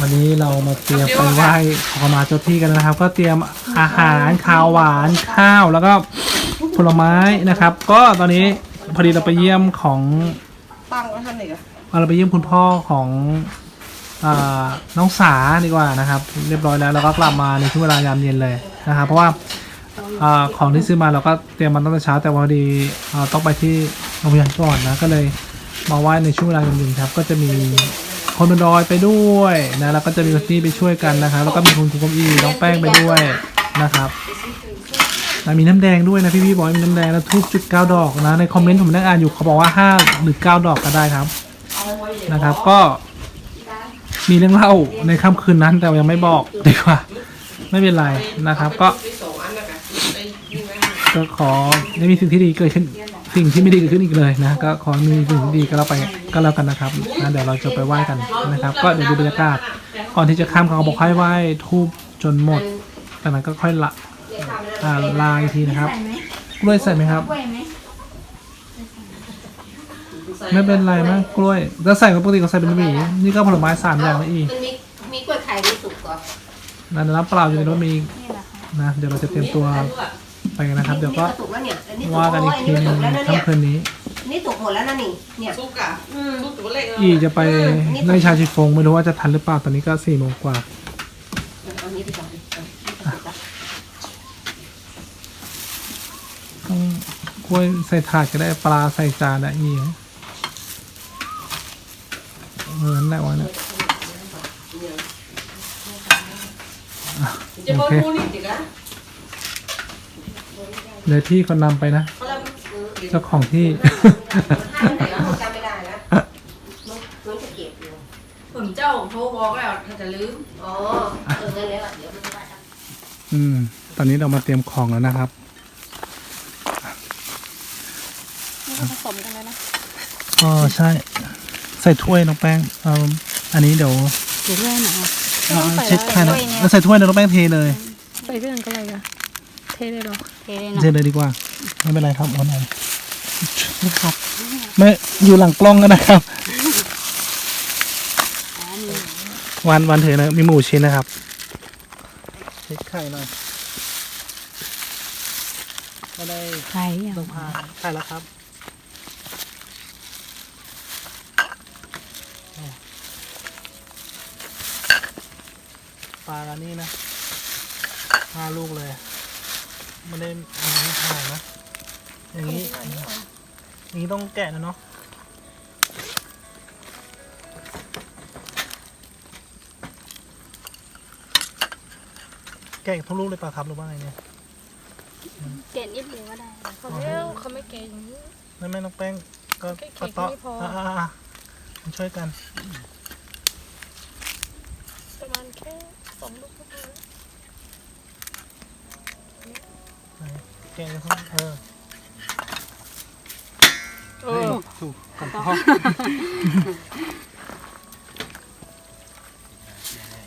วันนี้เรามาเตรียมไปไหว้ขอมาเจ้าที่กันนะครับ ก็เตรียมอาหารข้าวหวานข้าวแล้วก็ผลไม้นะครับ ก็ตอนนี้พอดีเราไปเยี่ยมของตั้งไว้ท่านอีกอเราไปเยี่ยมคุณพ่อของน้องสาดีกว่านะครับ เรียบร้อยแล้วเราก็กลับมาในช่วงเวลายามเย็นเลยนะครับเพราะว่าอของที่ซื้อมาเราก็เตรียมมาตั้งแต่เช้าแต่พอดีอ่าต้องไปที่โรงพยาบาลก่อนนะก็เลยมาไหว้ในช่วงเวลายามเย็นครับ ก็จะมี คนบนดอยไปด้วยนะแล้วก็จะมีคนที่ไปช่วยกันนะครับ แล้วก็มีคุณครูกมอีน้องแป้งไปด้วยนะครับนะมีน้ำแดงด้วยนะพี่พี่บอกมีน้ำแดงแล้วทูบจุดเก้าดอกนะในคอมเมนต์ผมนั่งอ่านอยู่เขาบอกว่าห้าหรือเก้าดอกก็ได้ครับนะครับ ก็มีเรื่องเล่าในค่ำคืนนั้นแต่ยังไม่บอกดีกว่า ไม่เป็นไรนะครับ ก็มีสอได้ยิงไว้ก็ขอไม่มีสิ่งที่ดีเกิดขึ้นสิ่งที่ไม่ดีเกิดขึ้นอีกเลยนะ ก็ขอมีสิ่งที่ดีก็แล้วไป ก็แล้วกันนะครับนะเดี๋ยวเราจะไปไหว้กันนะครับ ก็เดี๋ยวดูบรรยากาศก่อนที่จะข้ามเขาบอกให้ไหว้ทูบจนหมดจากนั้นก็ค่อยละอ่าลาอีกทีนะครับกล้วยใส่ไหมครับกล้วยไหมไม่เป็นไรมั้งกล้วยแล้วใส่ก็ปกติก็ใส่เป็นหวีนี่ก็ผลไม้สามอย่างนะอีกมันมีมีกล้วยไข่มีสุกก่อนนะน้ำเปล่าอยู่ในรถมีอีกนี่แหละค่ะนะเดี๋ยวเราจะเตรียมตัวไปกันนะครับ เดี๋ยวก็นี่สุกแล้วเนี่ยอันนี้สุกว่ากันอีกทีหนึงแล้วนะเนี่ยค่ำคืนนี้ นี่สุกหมดแล้วนะนี่ เนี่ย ซุกอะอืม ซุกตัวเล็กอีจะไปในชาชิฟงไม่รู้ว่าจะทันหรือเปล่าตอนนี้ก็สี่โมงกว่า เอานี้ไปก่อนดิเอาสุกแล้วต้องกล้วยใส่ถาดก็ได้ปลาใส่จานนะอีเออนั่นแหละวะเนี่ยจะบอกมูนี่จิกะเดี๋ยวที่คนนำไปนะเขาเริ่มซื้อ เจ้าของที่ห้าไหนแล้วจำไม่ได้แล้วน้องน้องจะเก็บอยู่ ผมเจ้าโทรบอกแล้วถ้าจะลืม อ๋อ เอองั้นแล้วอะเดี๋ยวมันจะว่ากันอืม ตอนนี้เรามาเตรียมของแล้วนะครับ นี่ก็ผสมกันแล้วนะอ๋อใช่ ใส่ถ้วยน้องแป้งเอออันนี้เดี๋ยวเดี๋ยวเรื่องนะคะเอาเช็ดแค่นั้นแล้วใส่ถ้วยเดี๋ยวน้องแป้งเทเลย ใส่เรื่องก็เลยอะเทเลยหรอเทเลยเทนะเลยดีกว่า ไม่เป็นไรครับเอาหน่อย ครับ ไม่อยู่หลังกล้องกันนะครับอ๋อนี่วันวันเถอะนะมีหมูชิ้นนะครับเช็คไข่หน่อยก็ได้ไข่อะต้องพาไข่แล้วครับปลาแล้วนี่นะห้าลูกเลยไม่ได้อันนี้ถ่ายนะอย่างนี้อย่าง นี้ต้องแกะนะเนาะแกะทุกลูกเลยป่ะครับหรือว่าไงเนี่ยเกล็ดนิดเดียวก็ได้อ๋อแล้วเขาไม่เก่งไม่ไม่น้องแป้งก็แค่ก็เตาะเค้กไม่พออ่าอ่าอ่ามาช่วยกันประมาณแค่สองลูกก็พอแล้วไหนแกะเลยครับเออ เอเฮ้ยอถูกของพ่อ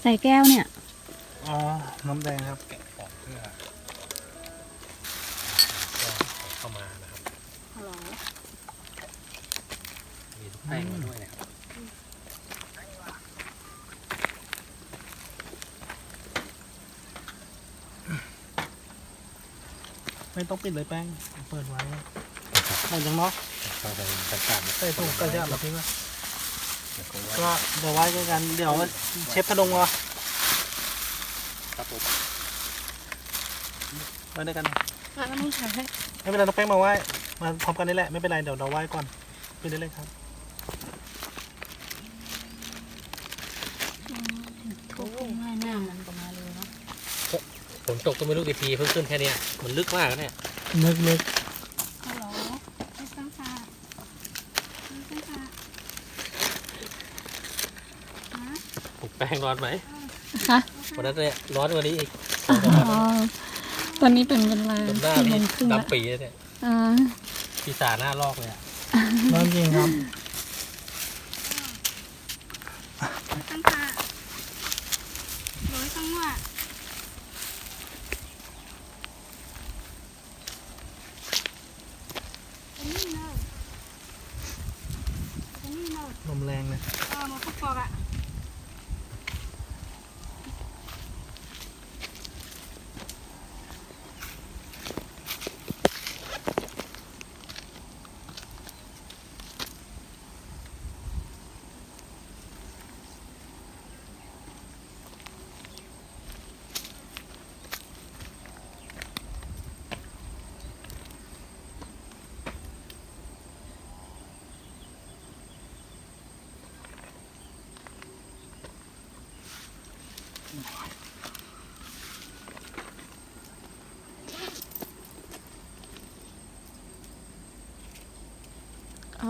ใส่แก้วเนี่ย อ๋อ น้ำแดงครับเข้ามานะครับฮัลโหลมีทุกแป้งมาด้วยนะครับไม่ต้องปิดเลยแป้ง เปิดไว้หมดยังเนาะ เข้าไปจัดการใส่ถุงกระดาษเราทิ้งไว้แล้วก็ก็เดี๋ยวไว้กันเดี๋ยวเชฟพนงวะครับผมไว้ด้วยกันอะแล้วมึงถ่ายให้ไม่เป็นไรน้องแป้งมาไหว้มาพร้อมกันนี่แหละไม่เป็นไรเดี๋ยวเราไหว้ก่อนไปได้เลยครับทุกง่ายหน้ามันก็มาเลยเนาะฝนตกก็ไม่รู้กี่ทีเพิ่งขึ้นแค่เนี้ยมันลึกมากนะเนี่ยเลิกเลิก ฮัลโหลไม่ต้องค่ะไม่ต้องค่ะ ปลุก แป้งร้อนไหมคะวันนั้นเนี่ยร้อนกวันนี้อีกอ๋อตอนนี้เป็นเวลาจนหน้าสี่โมนี่งครึ่งแล้วดำปีเลยเนี่ยอ่าพี่สาหน้าลอกเลยอะร้อนจริงครับต้องค่ะร้อยต้องว่าอันนี้เนาะอันนี้เนาะลมแรงเลย เออมาฟุกฟอกอะ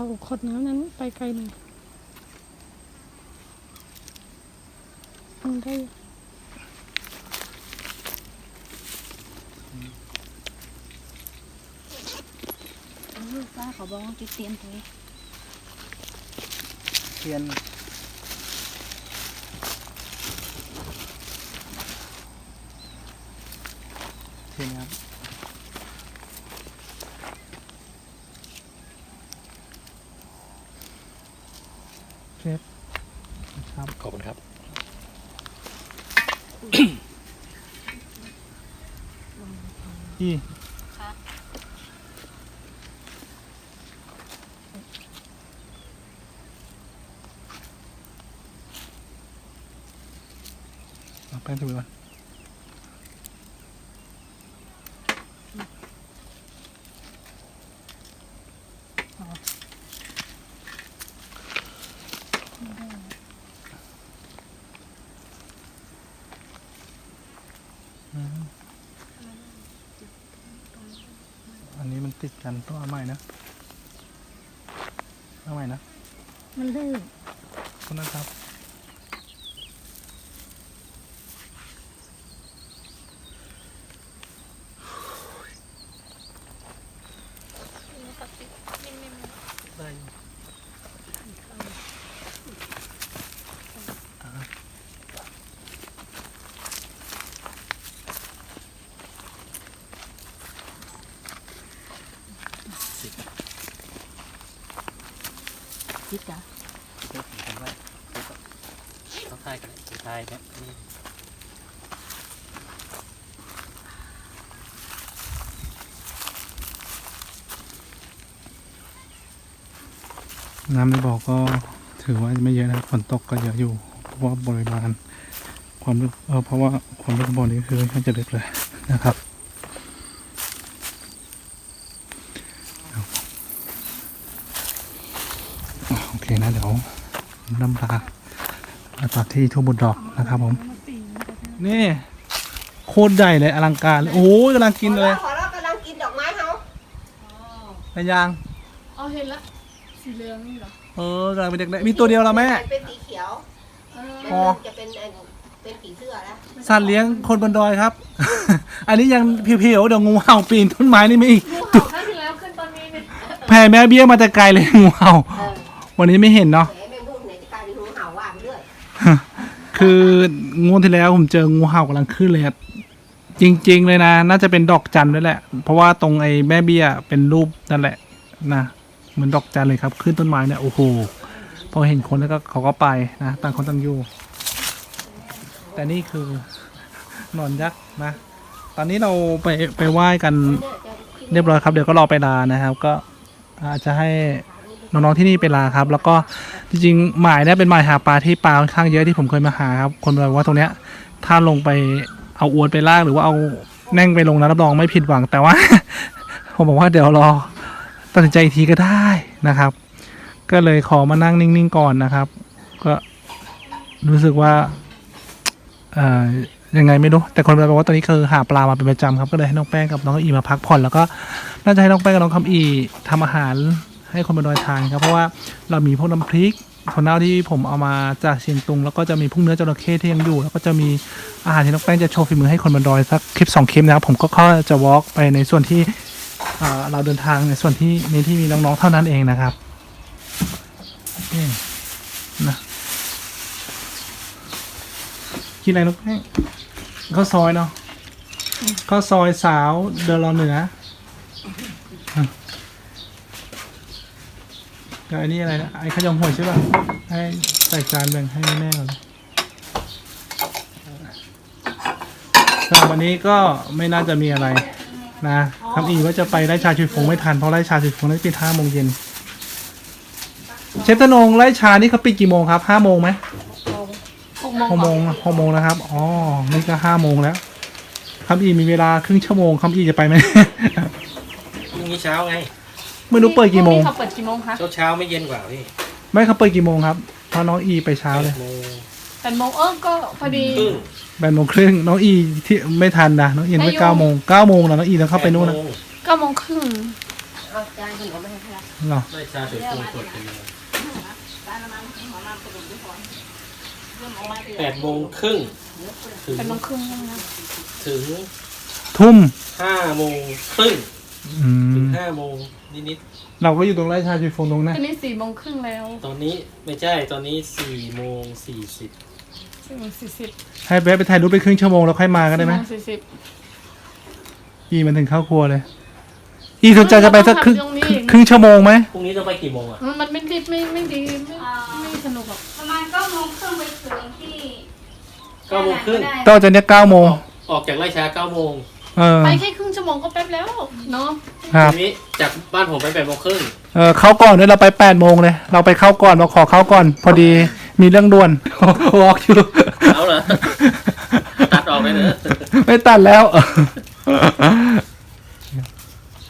เอาขวดน้ำนั้นไปไกลหน่อยมันได้อยู่ป้าเขาบอกว่าจะเตรียมตัวเทียนเทียนครับเชฟครับ ขอบคุณครับ พี่เอาแป้งถูก่อนอืมอันนี้มัน ติดกันต้องเอาใหม่นะเอาใหม่นะ มันลื่นขอบคุณนะครับ ได้สิบ จิตจ้ะเดี๋ยวผมทำไว้ต้องทายกันทายเนี่นี่น้ำในบ่อก็ถือว่าไม่เยอะนะฝนตกก็เยอะอยู่ เพราะว่าบริมาณความลึกเออเพราะว่าความลึกบ่อนี้คือค่อนข้างจะลึกเลยนะครับอะโอเค นะเดี๋ยวน้ำปลามาต่อที่ทุ่งบุญดอกนะครับผม นี่โคตรใหญ่เลยอลังการเลยโอ้ยกำลังกินเลยขอเรากำลังกินดอกไม้เขาเป็นยังเอาเห็นละสีเหลืองนี่เหรอเออกำลังเป็นเด็กเล็กมีตัวเดียวแล้วแม่ เป็นสีเขียวเออมันจะเป็นไอ้เป็นผีเสื้อแล้วสัตว์เลี้ยงคนบนดอยครับ อันนี้ยังเพียวๆเดี๋ยวงูเห่าปีนต้นไม้นี่ไม่อีกงูเห่าครั้งที่แล้วขึ้นตอนนี้เนี่ยแผ่แม่เบี้ยมาแต่ไกลเลยงูเห่าเออ วันนี้ไม่เห็นเนาะแหมแมงมุมไหนจะกลายเป็นงูเห่าว่าไปเรื่อยคืองวดที่แล้วผมเจองูเห่ากำลังขึ้นเลยอะจริง ๆ เลยนะ น่าจะเป็นดอกจันด้วยแหละ เพราะว่าตรงไอ้แม่เบี้ยเป็นรูปนั่นแหละนะเหมือนดอกจันเลยครับ ขึ้นต้นไม้เนี่ยโอ้โหพอเห็นคนแล้วก็เขาก็ไปนะต่างคนต่างอยู่แต่นี่คือหนอนยักษ์นะ ตอนนี้เราไปไปไหว้กันเรียบร้อยครับ เดี๋ยวก็รอไปลานะครับ ก็อาจจะให้ น้องๆที่นี่ไปลาครับ แล้วก็จริงๆหมายเนี่ยเป็นหมายหาปลาที่ปลาค่อนข้างเยอะที่ผมเคยมาหาครับคนบอกว่าตรงเนี้ยถ้าลงไปเอาอวนไปลากหรือว่าเอาแน่งไปลงนะรับรองไม่ผิดหวังแต่ว่า ผมบอกว่าเดี๋ยวรอตัดสินใจอีกทีก็ได้นะครับ ก็เลยขอมานั่งนิ่งๆก่อนนะครับ ก็รู้สึกว่าเอ่อยังไงไม่รู้ แต่คนบอกว่าตอนนี้คือหาปลามาเป็นประจำครับ ก็เลยให้น้องแป้งกับน้องอีมาพักผ่อนแล้วก็น่าจะให้น้องแป้งกับน้องคำอีทำอาหาร ให้คนบนดอยทานครับ เพราะว่าเรามีพวกน้ำพริกคนเน่าที่ผมเอามาจากเชียงตุง แล้วก็จะมีพวกเนื้อจระเข้ที่ยังอยู่ แล้วก็จะมีอาหารที่น้องแป้งจะโชว์ฝีมือให้คนบนดอยสักคลิปสองคลิปนะครับผมก็เข้าจะวอล์กไปในส่วนที่เเราเดินทางในส่วนที่นี้ที่มีน้องๆเท่านั้นเองนะครับนี่นะกินอะไรน้องแป้งข้าวซอยเนาะข้าวซอยสาวเดลอเหนือ กับอันนี้อะไรนะไอ้ขยมหัวใช่ป่ะให้ใส่จานแบ่งให้แม่ก่อนสำหรับวันนี้ก็ไม่น่าจะมีอะไรนะคำอีว่าจะไปไล่ชาชุยฟงไม่ทันเพราะไล่ชาชุยฟงได้ปิดห้าโมงเย็นเชฟตะนงไล่ชานี่เขาปิดกี่โมงครับห้าโมงไหมหกโมงหกโมงหกโมงนะครับอ๋อนี่ก็ห้าโมงแล้วคำอีมีเวลาครึ่งชั่วโมงคำอีจะไปไหมพรุ่งนี้เช้าไง ไม่รู้เปิดกี่โมง พรุ่นี้เขาเปิดกี่โมงคะเช้าเช้าไม่เย็นกว่าพี่ไม่เขาเปิดกี่โมงครับเพราะน้องอีไปเช้าเลยโมงแปดโมงเออก็พอดี ครึ่งแปดโมงครึ่งน้องอีที่ไม่ทันนะน้องอีไม่ไม่อยู่ เก้าโมงเก้าโมงแล้วน้องอีต้องเข้าไปนู่นนะแปดโมงเก้าโมงครึ่งเอาจานขนมมาให้เขาละเหรอได้ชาถือโครงสดเป็นยังไงแปดโมงครึ่งถึงเป็นโมงครึ่งแล้วนะถึงทุ่มห้าโมงครึ่ง อืถึงมห้าโมงนิดเราก็อยู่ตรงไร่ชาชีฟงตรงนั้นอันนี้สี่โมงครึ่งแล้วๆตอนนี้ไม่ใช่ตอนนี้สี่โมงสี่สิบสี่โมงสี่สิบให้แวะไปถ่ายรูปไปครึ่งชั่วโมงแล้วค่อยมาก็ได้ไหมสี่โงสี่สิบ อีมันถึงเข้าครัวเลย อีสนใจจะไปสักครึ่งเราต้องทำตรงนี้ครึ่งชั่วโมงไหมพรุ่งนี้ต้องไปกี่โมงอะมันมันไม่ดีไม่ไม่ดีไม่ไม่สนุกหรอกประมาณเก้าโมงครึ่งไปถึงที่เก้าโมงครึ่ง ได้ก็จะเนี่ยเก้าโมงออกจากไร่ชาเก้าโมง เออ ไปแค่ครึ่งชั่วโมงก็แป๊บแล้วเนาะครับ ทีนี้จากบ้านผมไปแปดโมงครึ่งเออเข้าก่อนด้วยเราไปแปดโมงเลย เราไปเข้าก่อนเราขอเข้าก่อน พอดีมีเรื่องด่วน วอล์กอยู่ เอาเหรอ ตัดออกเลยเนอะไม่ตัดแล้ว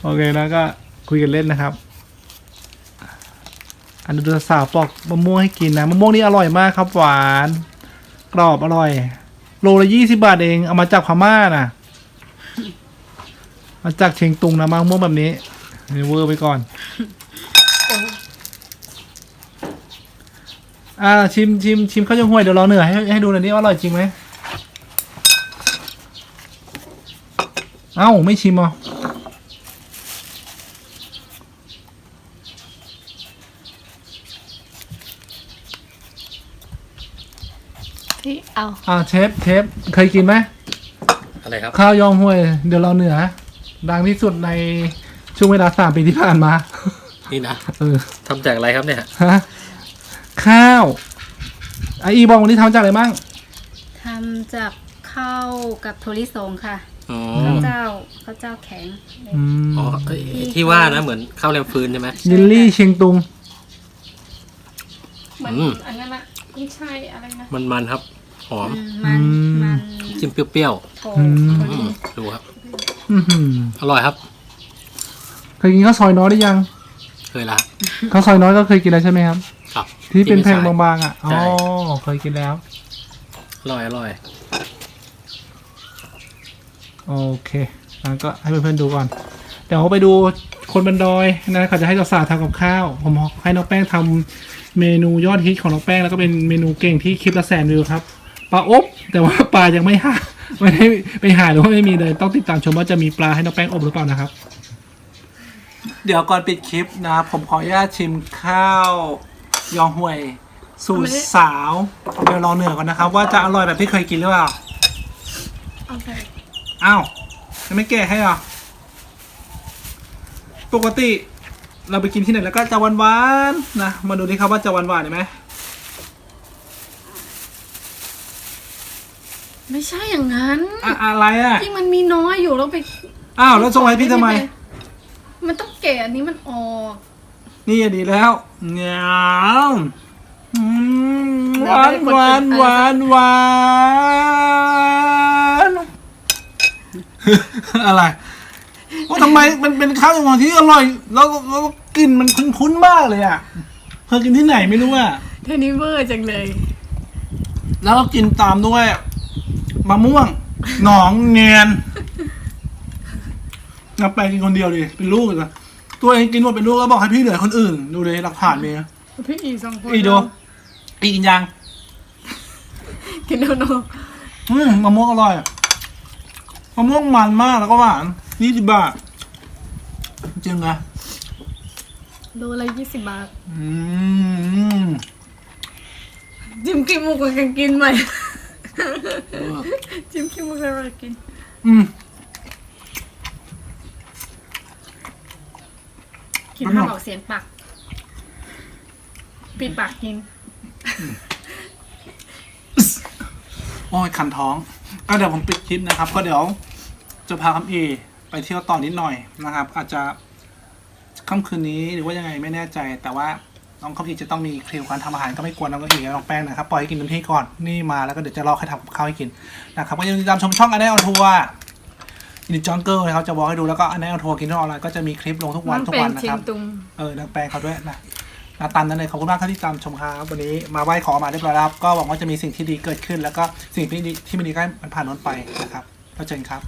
โอเคนะก็คุยกันเล่นนะครับ อันนี้ดูสาวปอกมะม่วงให้กินนะมะม่วงนี่อร่อยมากครับหวาน กรอบอร่อย โลละยี่สิบาทเองเอามาจากพม่าน่ะ มาจากเชียงตุงนะมะม่วงแบบนี้นี่เวอร์ไปก่อน อ่าชิมชิมชิมข้าวยังห่วยเดี๋ยวรอเหนือให้ให้ดูหน่อยนี่ว่าอร่อยจริงไหมเอ้าไม่ชิมเหรอที่เอา อ่าเชฟเชฟเคยกินไหมอะไรครับ ข้าวยองห่วย เดี๋ยวรอเหนือ ดังที่สุดในช่วงเวลาสามปีที่ผ่านมา นี่นะเออทำจากอะไรครับเนี่ยฮะข้าวไออีบอกวันนี้ทำจากอะไรบ้างทำจากข้าวกับถั่วลิสงค่ะอ๋อข้าวเจ้าข้าวเจ้าแข็ง อืมอ๋อเอ้ยที่ว่านะเหมือนข้าวแรมฟืนใช่ไหมยินลี่เชียงตุง เหมือนอืม อันนั้นอะกุ้งช่ายอะไรนะมันมันๆครับหอมอืมมัน อืม มันจิ้มเปรี้ยวโถอืม ๆอืมดูครับ อื้อหืออร่อยครับ เคยกินข้าวซอยน้อยหรือยัง เคยละ ข้าวซอยน้อยก็เคยกินแล้วใช่ไหมครับ ครับที่เป็นแผ่นที่ไม่บางๆอะ อ๋อใช่เคยกินแล้ว อร่อยอร่อยโอเคงั้นก็ให้เพื่อนๆดูก่อน เดี๋ยวไปดูคนบันดอยนะเขาจะให้เราสาทำกับข้าว ผมให้น้องแป้งทำเมนูยอดฮิตของน้องแป้งแล้วก็เป็นเมนูเก่งที่คลิปละแสนวิวครับปลาอบแต่ว่าปลายังไม่หา ไม่ได้ไปหาหรือว่าไม่มีเลยต้องติดตามชมว่าจะมีปลาให้น้องแป้งอบหรือเปล่านะครับเดี๋ยวก่อนปิดคลิปนะครับผมขออนุญาตชิมข้าว ยองห่วย สูตรสาว เดี๋ยวรอเหนือก่อนนะครับ ว่าจะอร่อยแบบที่เคยกินหรือเปล่าเอาใส่อ้าวยังไม่แก่ให้เหรอปกติเราไปกินที่ไหนแล้วก็จะหวานๆนะ มาดูดิครับว่าจะหวานๆได้ไหม ไม่ใช่อย่างนั้นอะอะไรอะที่มันมีน้อยอยู่แล้วไปอ้าวแล้วส่งให้พี่ทำไม มันต้องแก่อันนี้มันออก นี่อะดีแล้วเงาวอืมหวานหวานหวานหวานอะไรว่าทำไมมันเป็นข้าวอย่างที่อร่อย แล้วแล้วกลิ่นมันคุ้นๆมากเลยอะเคยกินที่ไหนไม่รู้อะเทนิเวอร์จังเลย แล้วก็กินตามด้วย มะม่วง หนองเนียนนับไปกินคนเดียวดิเป็นลูกเลยตัวเองกินหมดเป็นลูกแล้วบอกให้พี่เหลือคนอื่น ดูเลยหลักฐานมีพี่อีสองคนอีดูอีกินยังกินแล้วเนาะอืมมะม่วงอร่อยอะมะม่วงมันมากแล้วก็หวานยี่สิบบาทจริงนะโลละยี่สิบบาท อืมจิ้มขี้มูกกันกินไหมจิ้มขี้มูกกันกินอืม กินมันหรห้าอมออกเสียงปาก ปิดปากกิน โอ้ยคันท้อง ก็เดี๋ยวผมปิดคลิปนะครับ ก็เดี๋ยวจะพาคำเอ ไปเที่ยวต่อนิดหน่อยนะครับ อาจจะค่ำคืนนี้หรือว่ายังไงไม่แน่ใจแต่ว่า น้องคำเอจะต้องมีคลิวการทำอาหารก็ไม่กวนน้องคำเอกับน้องแป้งนะครับปล่อยให้กินเต็มที่ก่อนนี่มาแล้วก็เดี๋ยวจะรอให้ทำกับข้าวให้กินนะครับก็อย่าลืมติดตามชมช่องอันแนอทัวร์นิจอนเกิลนะครับจะบอกให้ดูแล้วก็อันแนอทัวร์กินที่ออนไลน์ก็จะมีคลิปลงทุกวันน้องทุกเป็วันนนะเชีคยรังบตุงเออนักแปลเขาด้วยนะนาตันนั่นเลยขอบคุณมากครับที่ตามชมครับวันนี้มาไหว้ขอมาเรียบร้อยแล้วครับก็หวังว่าจะมีสิ่งที่ดีเกิดขึ้น แล้วก็สิ่งที่ดีที่ไม่ดีก็ให้มันผ่านพ้นไปนะครับแล้วเจอกันครับ